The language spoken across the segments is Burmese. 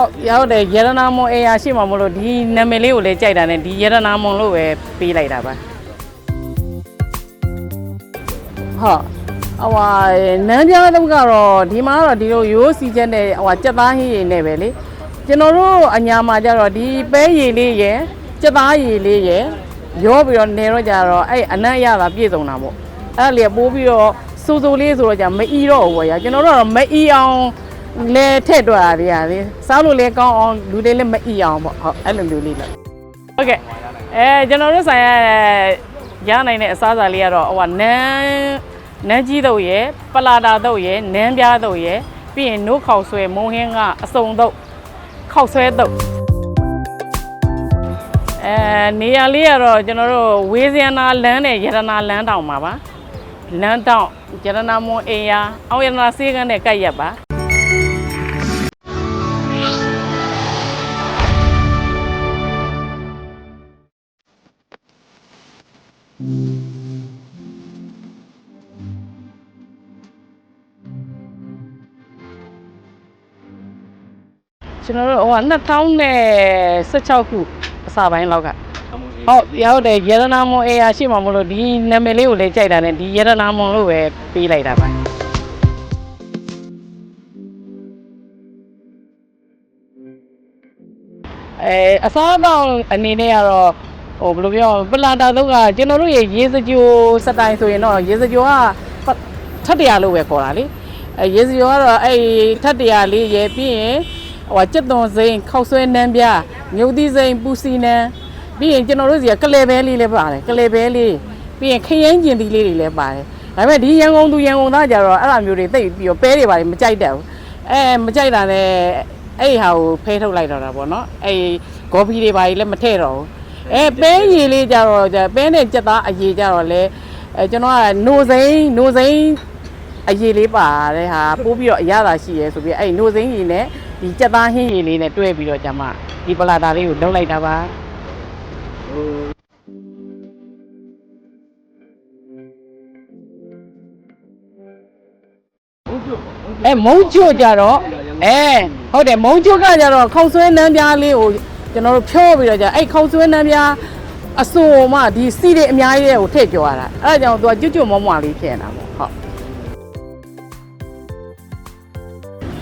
ဟုတ်ရောက်တယ်ရတနာမွန်အေယာရှိမှမလို့ဒီနာမည်လေးကိုလည်းကြိုက်တာနဲ့ဒီရတနာမွန်လို့ပဲပေးလိုက်တာပါဟုတ်အဝါနန်းပြားတော့ကတော့ဒီမှာကတော့ဒီလိုရိုးစီချက်နဲ့ဟိုဟာစက်သားဟင်းရည်နဲ့ပဲလေကျွန်တော်တို့အညာမှာကျတော့ဒီပဲရည်လေးရယ်စက်သားရည်လေးရယ်ရောပြီးတော့နေတော့ကြတော့အဲ့အနံ့ရတာပြည့်စုံတာပေါ့အဲ့ဒါလေပိုးပြီးတော့စူစူလေးဆိုတော့じゃမအီတော့ဘူးပေါ့ညာကျွန်တော်တို့ကတော့မအီအောင် လဲထည့်တွက်ရသေးရတယ်စားလို့လည်းကောင်းအောင်လူတွေလည်းမအီအောင်ပေါ့ဟုတ်အဲ့လိုမျိုးလေးလားဟုတ်ကဲ့အဲကျွန်တော်တို့ဆိုင်ရရနိုင်တဲ့အစားအစာလေးကတော့ဟိုကနန်းနန်းကြီးတော့ရယ်ပလာတာတော့ရယ်နန်းပြားတော့ရယ်ပြီးရင်နို့ခေါက်ဆွဲမုံဟင်းကအစုံတော့ခေါက်ဆွဲတော့အဲနေရာလေးကတော့ကျွန်တော်တို့ဝေးစရနာလမ်းနဲ့ရတနာလမ်းတောင်မှာပါလမ်းတောင်ရတနာမွန်အေယာအောင်ရတနာစေးကန်းနဲ့ကပ်ရက်ပါ ကျွန်တော်တို့ဟိုက2016ခုအစပိုင်းလောက်ကဟုတ်ရောက်တယ်ရတနာမွန်အေယာရှိမှမလို့ဒီနာမည်လေးကိုလည်းကြိုက်တာနဲ့ဒီရတနာမွန်လို့ပဲပေးလိုက်တာပါအဲအစားအသောက်အနေနဲ့ကတော့ ဟိုဘယ်လိုပြောပလာတာတော့ကကျွန်တော်တို့ရဲ့ရေစကြိုစတိုင်ဆိုရင်တော့ရေစကြိုကထပ်တရာလို့ပဲခေါ်တာလေအဲရေစကြိုကတော့အဲ့ထပ်တရာလေးရေပြီးရင်ဟိုကစစ်သွန်စိန်ခောက်ဆွဲနန်းပြမြုပ်သီးစိန်ပူစီနန်းပြီးရင်ကျွန်တော်တို့စီကကလဲဘဲလေးလည်းပါတယ်ကလဲဘဲလေးပြီးရင်ခရမ်းကျင်သီးလေးတွေလည်းပါတယ်ဒါပေမဲ့ဒီရန်ကုန်သူရန်ကုန်သားကြတော့အဲ့လိုမျိုးတွေသိပ်ပြီးတော့ပဲတွေပါတယ်မကြိုက်တတ်ဘူးအဲမကြိုက်တာနဲ့အဲ့ဟာကိုဖဲထုတ်လိုက်တော့တာပေါ့နော်အဲ့ဂေါ်ဖီတွေပါလည်းမထည့်တော့ဘူး အဲပဲရည်လေးကြတော့じゃပဲနဲ့ကြက်သားအရေးကြတော့လေအဲကျွန်တော်ကနိုစိန်နိုစိန်အရေးလေးပါတဲ့ဟာပိုးပြီးတော့အရသာရှိရဲဆိုပြီးအဲ့နိုစိမ့်ရည်နဲ့ဒီကြက်သားဟင်းရည်လေးနဲ့တွဲပြီးတော့ကျွန်မဒီပလာတာလေးကိုလုပ်လိုက်တာပါအဲမုံကျွတ်ကြတော့အဲဟုတ်တယ်မုံကျွတ်ကကြတော့ခေါက်ဆွဲနန်းပြားလေးကို ကျွန်တော်တို့ဖြောပြီးတော့じゃအဲ့ခေါက်ဆွဲနန်းပြားအစုံမှဒီစီတွေအများကြီးတွေကိုထည့်ကြော်ရတာအဲ့ဒါကြောင့်သူကကျွတ်ကျွတ်မွမွလေးဖြစ်နေတာပေါ့ဟုတ်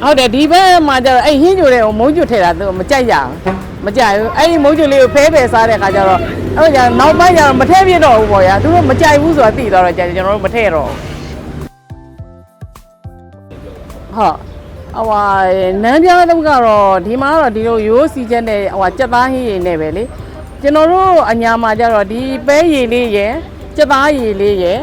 ဟုတ်တယ်ဒီဘက်မှာကျတော့အဲ့ဟင်းကြိုတဲ့ကိုမုံကြွထည့်တာသူမကြိုက်ကြဘူးမကြိုက်ဘူးအဲ့ဒီမုံကြွလေးကိုဖဲဖယ်စားတဲ့ခါကျတော့အဲ့ဒါကျနောက်ပိုင်းကျတော့မထည့်ပြတော့ဘူးပေါ့ဗျာသူတို့မကြိုက်ဘူးဆိုတာသိတော့တော့ကျကျွန်တော်တို့မထည့်တော့ဘူးဟုတ် အဝါနန်းပြားတော့ကတော့ဒီမှာကတော့ဒီလိုရိုးစီချက်နဲ့ဟိုစက်သားဟင်းရည်နဲ့ပဲလေကျွန်တော်တို့အညာမှာကျတော့ဒီပဲရည်လေးရယ်စက်သားရည်လေးရယ်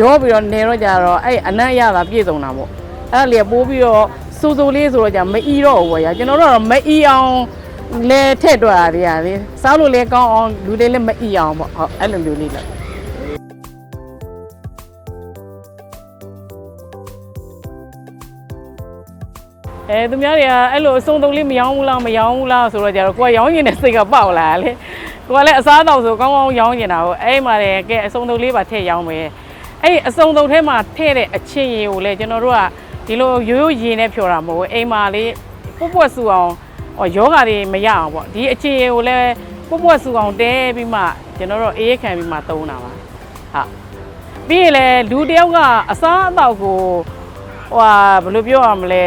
ရောပြီးတော့နေတော့ကြတော့အဲ့အနံ့ရတာပြည့်စုံတာပေါ့အဲ့ဒါလေပိုးပြီးတော့စူစူလေးဆိုတော့じゃမအီတော့ဘူးပေါ့ညာကျွန်တော်တို့ကတော့မအီအောင်လဲထည့်တွက်ရသေးရလေစားလို့လည်းကောင်းအောင်လူတွေလည်းမအီအောင်ပေါ့ဟုတ်အဲ့လိုမျိုးလေးလား အဲသူများတွေကအဲ့လိုအစုံတုံးလေးမရောင်းဘူးလားမရောင်းဘူးလားဆိုတော့ကြတော့ကိုကရောင်းနေတဲ့စိတ်ကပေါက်လာလေကိုကလည်းအစားတော့ဆိုကောင်းကောင်းရောင်းနေတာကိုအဲ့မှာလည်းကဲအစုံတုံးလေးပါထည့်ရောင်းမယ်အဲ့အစုံတုံးထဲမှာထည့်တဲ့အချင်းရည်ကိုလည်းကျွန်တော်တို့ကဒီလိုရိုးရိုးရည်နဲ့ဖြော်တာမဟုတ်ဘူးအိမ်မှာလေးပွက်ပွက်ဆူအောင်ဟောယောဂါတွေမရအောင်ပေါ့ဒီအချင်းရည်ကိုလည်းပွက်ပွက်ဆူအောင်တဲပြီးမှကျွန်တော်တို့အေးခံပြီးမှသုံးတာပါဟုတ်ပြီးရင်လည်းလူတစ်ယောက်ကအစားအသောက်ကိုဟိုဟာဘယ်လိုပြောရမလဲ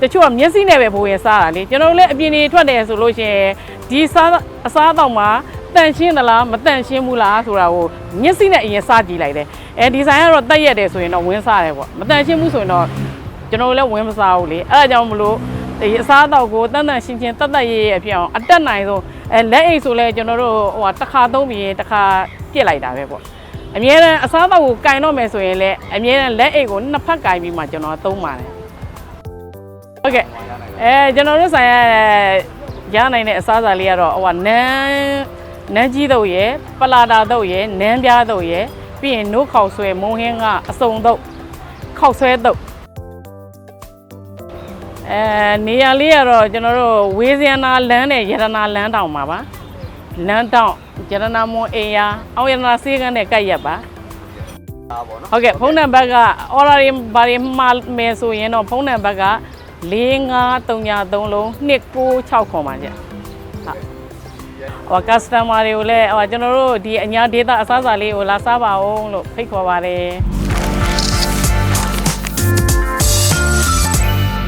တချို့ကမျက်စိနဲ့ပဲဘိုးရင်စားတာလေကျွန်တော်တို့လည်းအပြင်တွေထွက်တယ်ဆိုလို့ရှိရင်ဒီစားအစားအသောက်မှာတန့်ရှင်းသလားမတန့်ရှင်းဘူးလားဆိုတာကိုမျက်စိနဲ့အရင်စားကြည့်လိုက်တယ်အဲဒီဇိုင်းကတော့တက်ရက်တယ်ဆိုရင်တော့ဝင်းစားတယ်ပေါ့မတန့်ရှင်းဘူးဆိုရင်တော့ကျွန်တော်တို့လည်းဝင်းမစားဘူးလေအဲဒါကြောင့်မလို့ဒီအစားအသောက်ကိုတန့်တန့်ရှင်းရှင်းတတ်တတ်ရေးရဖြစ်အောင်အတက်နိုင်ဆုံးအဲလက်အိတ်ဆိုလဲကျွန်တော်တို့ဟိုဟာတစ်ခါသုံးပြီးရင်တစ်ခါပြစ်လိုက်တာပဲပေါ့အမြဲတမ်းအစားအသောက်ကိုကင်တော့မယ်ဆိုရင်လည်းအမြဲတမ်းလက်အိတ်ကိုနှစ်ဖက်ကင်ပြီးမှကျွန်တော်သုံးပါတယ် ဟုတ်ကဲ့အဲကျွန်တော်တို့ဆိုင်ရရနိုင်တဲ့အစားအစာလေးကတော့ဟိုကနန်းနန်းကြီးတော့ရယ်ပလာတာတော့ရယ်နန်းပြားတော့ရယ်ပြီးရင်နို့ခေါက်ဆွဲမုံဟင်းကအစုံတော့ခေါက်ဆွဲတော့အဲနေရာလေးကတော့ကျွန်တော်တို့ဝေးစရနာလမ်းနဲ့ရတနာလမ်းတောင်မှာပါလမ်းတောင်ရတနာမွန်အေယာအောင်ရတနာစေးကန်းနဲ့ကပ်ရက်ပါဒါပေါ့နော်ဟုတ်ကဲ့ဖုန်းနံပါတ်က order တွေဘာတွေမှာမယ်ဆိုရင်တော့ဖုန်းနံပါတ်က 4533လုံး2966ခွန်ပါကြဟုတ်ဟို customer တွေကိုလည်းဟိုကျွန်တော်တို့ဒီအညာဒေတာအစားအစာလေးကိုလာစားပါအောင်လို့ဖိတ်ခေါ်ပါတယ်